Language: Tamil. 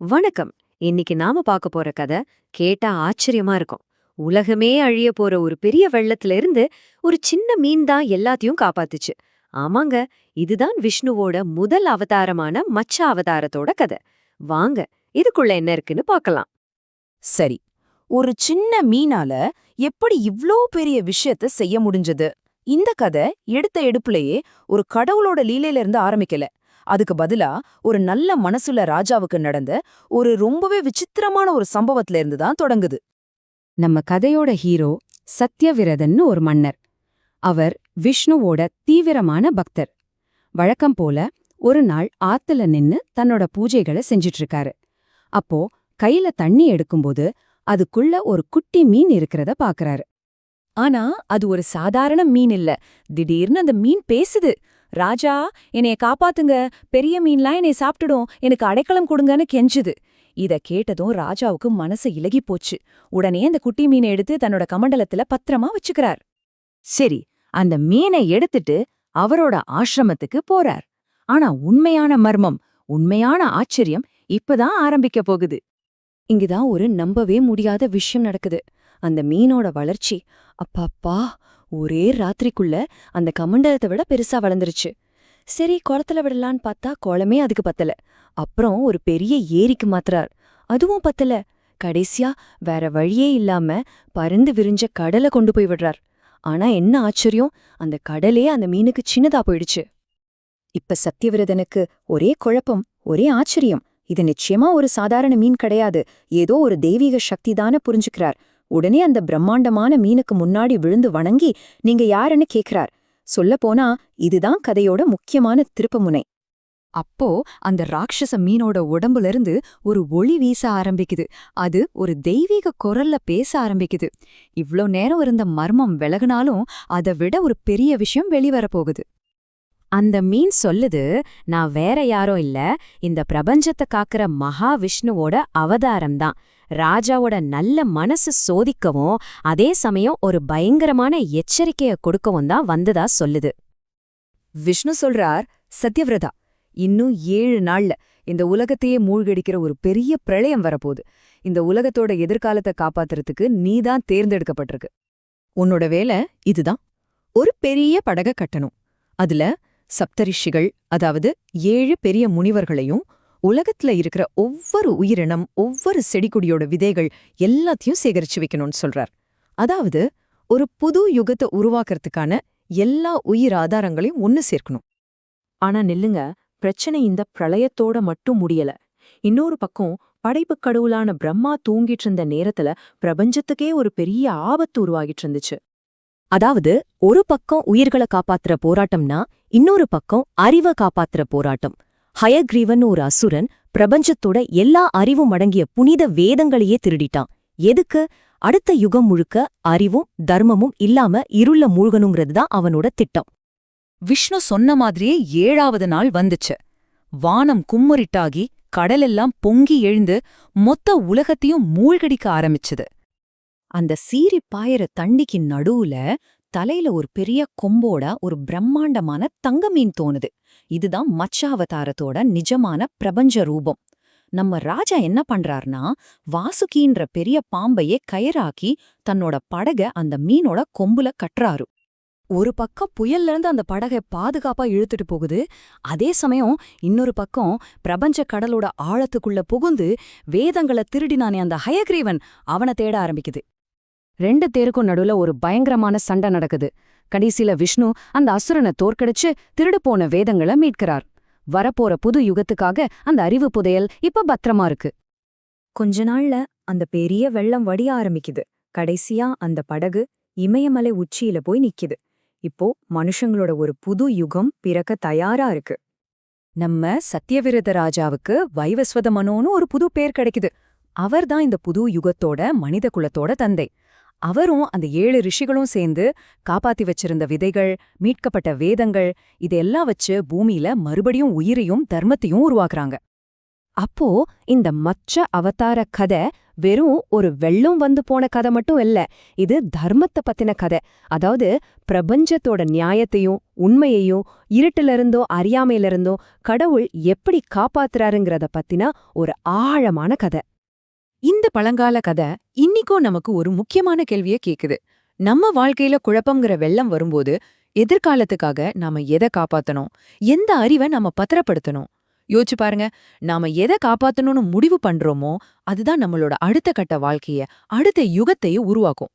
வணக்கம். இன்னைக்கு நாம பார்க்க போற கதை கேட்டா ஆச்சரியமா இருக்கும். உலகமே அழிய போற ஒரு பெரிய வெள்ளத்துல இருந்து ஒரு சின்ன மீன் தான் எல்லாத்தையும் காப்பாத்துச்சு. ஆமாங்க இதுதான் விஷ்ணுவோட முதல் அவதாரமான மச்ச அவதாரத்தோட கதை. வாங்க இதுக்குள்ள என்ன இருக்குன்னு பார்க்கலாம். சரி ஒரு சின்ன மீனால எப்படி இவ்ளோ பெரிய விஷயத்த செய்ய முடிஞ்சது? இந்த கதை எடுத்த எடுப்புலயே ஒரு கடவுளோட லீலையில இருந்து ஆரம்பிக்கல. அதுக்கு பதிலா ஒரு நல்ல மனசுல ராஜாவுக்கு நடந்த ஒரு ரொம்பவே விசித்திரமான ஒரு சம்பவத்துல இருந்து தான் தொடங்குது. நம்ம கதையோட ஹீரோ சத்யவிரதன்னு ஒரு மன்னர். அவர் விஷ்ணுவோட தீவிரமான பக்தர். வழக்கம் போல ஒரு நாள் ஆத்துல நின்னு தன்னோட பூஜைகளை செஞ்சிட்டு இருக்காரு அப்போ கையில தண்ணி எடுக்கும்போது அதுக்குள்ள ஒரு குட்டி மீன் இருக்கிறத பாக்குறாரு. ஆனா அது ஒரு சாதாரண மீன் இல்ல. திடீர்னு அந்த மீன் பேசுது. ராஜா என்னைய காப்பாத்துங்க. பெரிய மீன்லாம் என்னை சாப்பிட்டுடும். எனக்கு அடைக்கலம் கொடுங்கன்னு கெஞ்சுது. இத கேட்டதும் ராஜாவுக்கு மனசு இலகி போச்சு. உடனே அந்த குட்டி மீனை எடுத்து தன்னோட கமண்டலத்துல பத்திரமா வச்சுக்கிறார். சரி அந்த மீனை எடுத்துட்டு அவரோட ஆசிரமத்துக்கு போறார். ஆனா உண்மையான மர்மம் உண்மையான ஆச்சரியம் இப்பதான் ஆரம்பிக்க போகுது. இங்குதான் ஒரு நம்பவே முடியாத விஷயம் நடக்குது. அந்த மீனோட வளர்ச்சி. அப்பாப்பா ஒரே ராத்திரிக்குள்ள அந்த கமண்டலத்தை விட பெருசா வளர்ந்துருச்சு. சரி குளத்துல விடலான்னு பார்த்தா குளமே அதுக்கு பத்தல. அப்புறம் ஒரு பெரிய ஏரிக்கு மாத்துறார். அதுவும் பத்தல. கடைசியா வேற வழியே இல்லாம பருந்து விரிஞ்ச கடலை கொண்டு போய் விடுறார். ஆனா என்ன ஆச்சரியம் அந்த கடலே அந்த மீனுக்கு சின்னதா போயிடுச்சு. இப்ப சத்தியவிரதனுக்கு ஒரே குழப்பம் ஒரே ஆச்சரியம். இது நிச்சயமா ஒரு சாதாரண மீன் கிடையாது. ஏதோ ஒரு தெய்வீக சக்திதான புரிஞ்சுக்கிறார். உடனே அந்த பிரம்மாண்டமான மீனுக்கு முன்னாடி விழுந்து வணங்கி நீங்க யாருன்னு கேக்குறார். சொல்லப்போனா இதுதான் கதையோட முக்கியமான திருப்பமுனை. அப்போ அந்த ராட்சச மீனோட உடம்புல இருந்து ஒரு ஒளி வீச ஆரம்பிக்குது. அது ஒரு தெய்வீக குரல்ல பேச ஆரம்பிக்குது. இவ்ளோ நேரம் இருந்த மர்மம் விலகுனாலும் அதை விட ஒரு பெரிய விஷயம் வெளிவரப் போகுது அந்த மீன் சொல்லுது நான் வேற யாரோ இல்ல இந்த பிரபஞ்சத்தை காக்கிற மகாவிஷ்ணுவோட அவதாரம் தான் ராஜாவோட நல்ல மனசு சோதிக்கவும் அதே சமயம் ஒரு பயங்கரமான எச்சரிக்கைய கொடுக்கவும் தான் வந்ததா சொல்லுது. விஷ்ணு சொல்றார் சத்யவிரதா இன்னும் ஏழு நாள்ல இந்த உலகத்தையே மூழ்கடிக்கிற ஒரு பெரிய பிரளயம் வரப்போகுது. இந்த உலகத்தோட எதிர்காலத்தை காப்பாத்துறதுக்கு நீதான் தேர்ந்தெடுக்கப்பட்டிருக்கு. உன்னோட வேலை இதுதான். ஒரு பெரிய படக கட்டணும். அதுல சப்தரிஷிகள் அதாவது ஏழு பெரிய முனிவர்களையும் உலகத்துல இருக்கிற ஒவ்வொரு உயிரினம் ஒவ்வொரு செடிகொடியோட விதைகள் எல்லாத்தையும் சேகரிச்சு வைக்கணும்னு சொல்றார். அதாவது ஒரு புது யுகத்தை உருவாக்குறதுக்கான எல்லா உயிர் ஆதாரங்களையும் ஒன்னு சேர்க்கணும். ஆனா நில்லுங்க பிரச்சனை இந்த பிரளயத்தோட மட்டும் முடியல. இன்னொரு பக்கம் படைப்புக் கடவுளான பிரம்மா தூங்கிட்டு இருந்த நேரத்துல பிரபஞ்சத்துக்கே ஒரு பெரிய ஆபத்து உருவாகிட்டு இருந்துச்சு. அதாவது ஒரு பக்கம் உயிர்களை காப்பாத்துற போராட்டம்னா இன்னொரு பக்கம் அறிவை காப்பாத்துற போராட்டம். ஹயக்ரீவன் ஒரு அசுரன் பிரபஞ்சத்தோட எல்லா அறிவும் அடங்கிய புனித வேதங்களையே திருடிட்டான். எதுக்கு? அடுத்த யுகம் முழுக்க அறிவும் தர்மமும் இல்லாம இருள மூழ்கணுங்கிறது தான் அவனோட திட்டம். விஷ்ணு சொன்ன மாதிரியே ஏழாவது நாள் வந்துச்சு. வானம் கும்முரிட்டாகி கடலெல்லாம் பொங்கி எழுந்து மொத்த உலகத்தையும் மூழ்கடிக்க ஆரம்பிச்சது. அந்த சீறி பாயற தண்டிக்கு நடுவுல தலையில ஒரு பெரிய கொம்போட ஒரு பிரம்மாண்டமான தங்க மீன் தோணுது. இதுதான் மச்சாவதாரத்தோட நிஜமான பிரபஞ்ச ரூபம். நம்ம ராஜா என்ன பண்றார்னா வாசுகின்ற பெரிய பாம்பையே கயராக்கி தன்னோட படக அந்த மீனோட கொம்புல கட்டுறாரு. ஒரு பக்கம் புயல்ல இருந்து அந்த படகை பாதுகாப்பா இழுத்துட்டு போகுது அதே சமயம் இன்னொரு பக்கம் பிரபஞ்ச கடலோட ஆழத்துக்குள்ள புகுந்து வேதங்களை திருடினானே அந்த ஹயக்ரீவன் அவனை தேட ஆரம்பிக்குது. ரெண்டு தேருக்கும் நடுவுல ஒரு பயங்கரமான சண்டை நடக்குது. கடைசில விஷ்ணு அந்த அசுரனை தோற்கடிச்சு திருடு போன வேதங்களை மீட்கிறார். வரப்போற புது யுகத்துக்காக அந்த அறிவு புதையல் இப்ப பத்திரமா இருக்கு. கொஞ்ச நாள்ல அந்த பெரிய வெள்ளம் வடிய ஆரம்பிக்குது. கடைசியா அந்த படகு இமயமலை உச்சியில போய் நிக்குது. இப்போ மனுஷங்களோட ஒரு புது யுகம் பிறக்க தயாரா இருக்கு. நம்ம சத்யவிரத ராஜாவுக்கு வைவஸ்வத மனோன்னு ஒரு புது பேர் கிடைக்குது. அவர்தான் இந்த புது யுகத்தோட மனித குலத்தோட தந்தை. அவரும் அந்த ஏழு ரிஷிகளும் சேர்ந்து காப்பாத்தி வச்சிருந்த விதைகள் மீட்கப்பட்ட வேதங்கள் இதெல்லாம் வச்சு பூமியில மறுபடியும் உயிரையும் தர்மத்தையும் உருவாக்குறாங்க. அப்போ இந்த மச்ச அவதார கதை வெறும் ஒரு வெள்ளம் வந்து போன கதை மட்டும் இல்ல இது தர்மத்தை பத்தின கதை. அதாவது பிரபஞ்சத்தோட நியாயத்தையும் உண்மையையும் இருட்டிலிருந்தோ அறியாமையிலிருந்தோ கடவுள் எப்படி காப்பாத்துறாருங்கிறத பத்தின ஒரு ஆழமான கதை. இந்த பழங்கால கதை இன்னிக்கும் நமக்கு ஒரு முக்கியமான கேள்வியை கேக்குது. நம்ம வாழ்க்கையில குழப்பங்கிற வெள்ளம் வரும்போது எதிர்காலத்துக்காக நாம எதை காப்பாத்தணும்? எந்த அறிவை நாம பத்திரப்படுத்தணும்? யோசிச்சு பாருங்க நாம எதை காப்பாத்தணும்னு முடிவு பண்றோமோ அதுதான் நம்மளோட அடுத்த கட்ட வாழ்க்கைய அடுத்த யுகத்தையும் உருவாக்கும்.